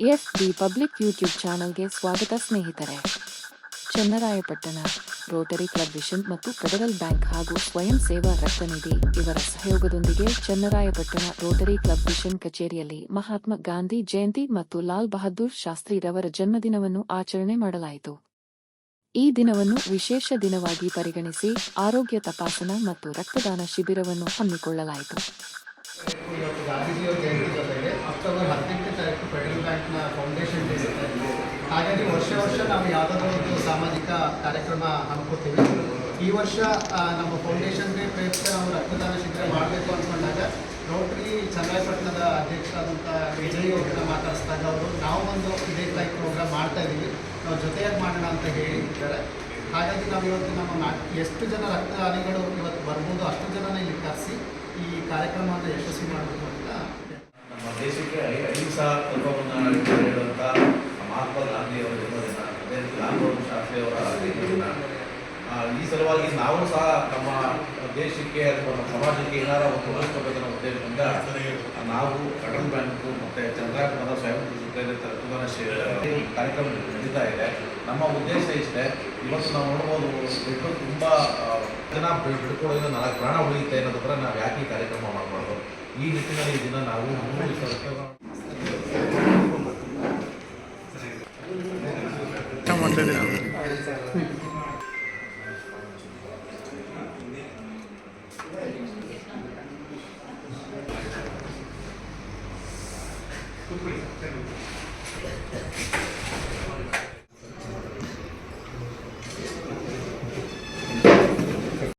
S D public YouTube ಚಾನಲ್ಗೆ ಸ್ವಾಗತ ಸ್ನೇಹಿತರೆ. ಚನ್ನರಾಯಪಟ್ಟಣ ರೋಟರಿ ಕ್ಲಬ್ ವಿಷನ್ ಮತ್ತು ಫೆಡರಲ್ ಬ್ಯಾಂಕ್ ಹಾಗೂ ಸ್ವಯಂ ಸೇವಾ ರಕ್ತನಿಧಿ ಇವರ ಸಹಯೋಗದೊಂದಿಗೆ ಚನ್ನರಾಯಪಟ್ಟಣ ರೋಟರಿ ಕ್ಲಬ್ ವಿಷನ್ ಕಚೇರಿಯಲ್ಲಿ ಮಹಾತ್ಮ ಗಾಂಧಿ ಜಯಂತಿ ಮತ್ತು ಲಾಲ್ ಬಹದ್ದೂರ್ ಶಾಸ್ತ್ರಿರವರ ಜನ್ಮದಿನವನ್ನು ಆಚರಣೆ ಮಾಡಲಾಯಿತು. ಈ ದಿನವನ್ನು ವಿಶೇಷ ದಿನವಾಗಿ ಪರಿಗಣಿಸಿ ಆರೋಗ್ಯ ತಪಾಸಣಾ ಮತ್ತು ರಕ್ತದಾನ ಶಿಬಿರವನ್ನು ಹಮ್ಮಿಕೊಳ್ಳಲಾಯಿತು. ಬ್ಯಾಂಕ್ನ ಫೌಂಡೇಶನ್ ಡೇ ಇದೆ ಹಾಗಾಗಿ ವರ್ಷ ವರ್ಷ ನಾವು ಯಾವುದಾದ್ರೂ ಒಂದು ಸಾಮಾಜಿಕ ಕಾರ್ಯಕ್ರಮ ಹಮ್ಮಿಕೊತೀವಿ ಈ ವರ್ಷ ನಮ್ಮ ಫೌಂಡೇಶನ್ ಡೇ ಪ್ರಯುಕ್ತ ನಾವು ರಕ್ತದಾನ ಶಿಬಿರ ಮಾಡಬೇಕು ಅಂದ್ಕೊಂಡಾಗ ರೋಟರಿ ಚನ್ನರಾಯಪಟ್ಟಣದ ಅಧ್ಯಕ್ಷರಾದಂಥ ವಿಜಯ್ ಅವ್ರನ್ನ ಮಾತಾಡಿಸಿದಾಗ ಅವರು ನಾವು ಒಂದು ಇದೇ ಟೈಪ್ ಪ್ರೋಗ್ರಾಮ್ ಮಾಡ್ತಾ ಇದ್ದೀವಿ ನಾವು ಜೊತೆಯಾಗಿ ಮಾಡೋಣ ಅಂತ ಹೇಳಿದ್ದಾರೆ. ಹಾಗಾಗಿ ನಾವು ಇವತ್ತು ನಮ್ಮ ನಾ, ಎಷ್ಟು ಜನ ರಕ್ತದಾನಿಗಳು ಇವತ್ತು ಬರ್ಬೋದು ಅಷ್ಟು ಜನನ ಇಲ್ಲಿ ಕರೆಸಿ ಈ ಕಾರ್ಯಕ್ರಮವನ್ನು ಯಶಸ್ವಿ ಮಾಡಬೇಕು ಅಂತ ನಮ್ಮ ದೇಶಕ್ಕೆ ಅಹಿಂಸಾ ತತ್ವವನ್ನು ಹೇಳುವಂಥ ಮಹಾತ್ಮ ಗಾಂಧಿಯವರ ಜನ್ಮದಿನ, ಅದೇ ರೀತಿ ಲಾಲ್ ಬಹದ್ದೂರ್ ಶಾಸ್ತ್ರಿಯವರ ಜನ್ಮದಿನ. ಈ ಸಲುವಾಗಿ ನಾವು ಸಹ ನಮ್ಮ ದೇಶಕ್ಕೆ ಅಥವಾ ನಮ್ಮ ಸಮಾಜಕ್ಕೆ ಏನಾರ ಒಂದು ಉಳಿಸ್ಕೋಬೇಕನ್ನೋ ಉದ್ದೇಶದಿಂದ ನಾವು ಫೆಡರಲ್ ಬ್ಯಾಂಕ್ ಮತ್ತು ಚಂದ್ರಾಯಪಟ್ಟಣದ ಸ್ವಯಂ ರಕ್ತದಾನ ಕಾರ್ಯಕ್ರಮ ನಡೀತಾ ಇದೆ. ನಮ್ಮ ಉದ್ದೇಶ ಇಷ್ಟೇ, ಇವತ್ತು ನಾವು ನೋಡ್ಬೋದು ಬಿಟ್ಟು ತುಂಬ ಜನ ಬಿಡ್ಕೊಳ್ಳೋದ್ರಿಂದ ನಾಲ್ಕು ಪ್ರಾಣ ಉಳಿಯುತ್ತೆ ಅನ್ನೋದರ ನಾವು ಯಾಕೆ ಕಾರ್ಯಕ್ರಮ ಮಾಡಬಾರ್ದು? ಈ ನಿಟ್ಟಿನಲ್ಲಿ ಇದನ್ನು ದಿನ ನಾವು ಮೂರು ದಿವಸ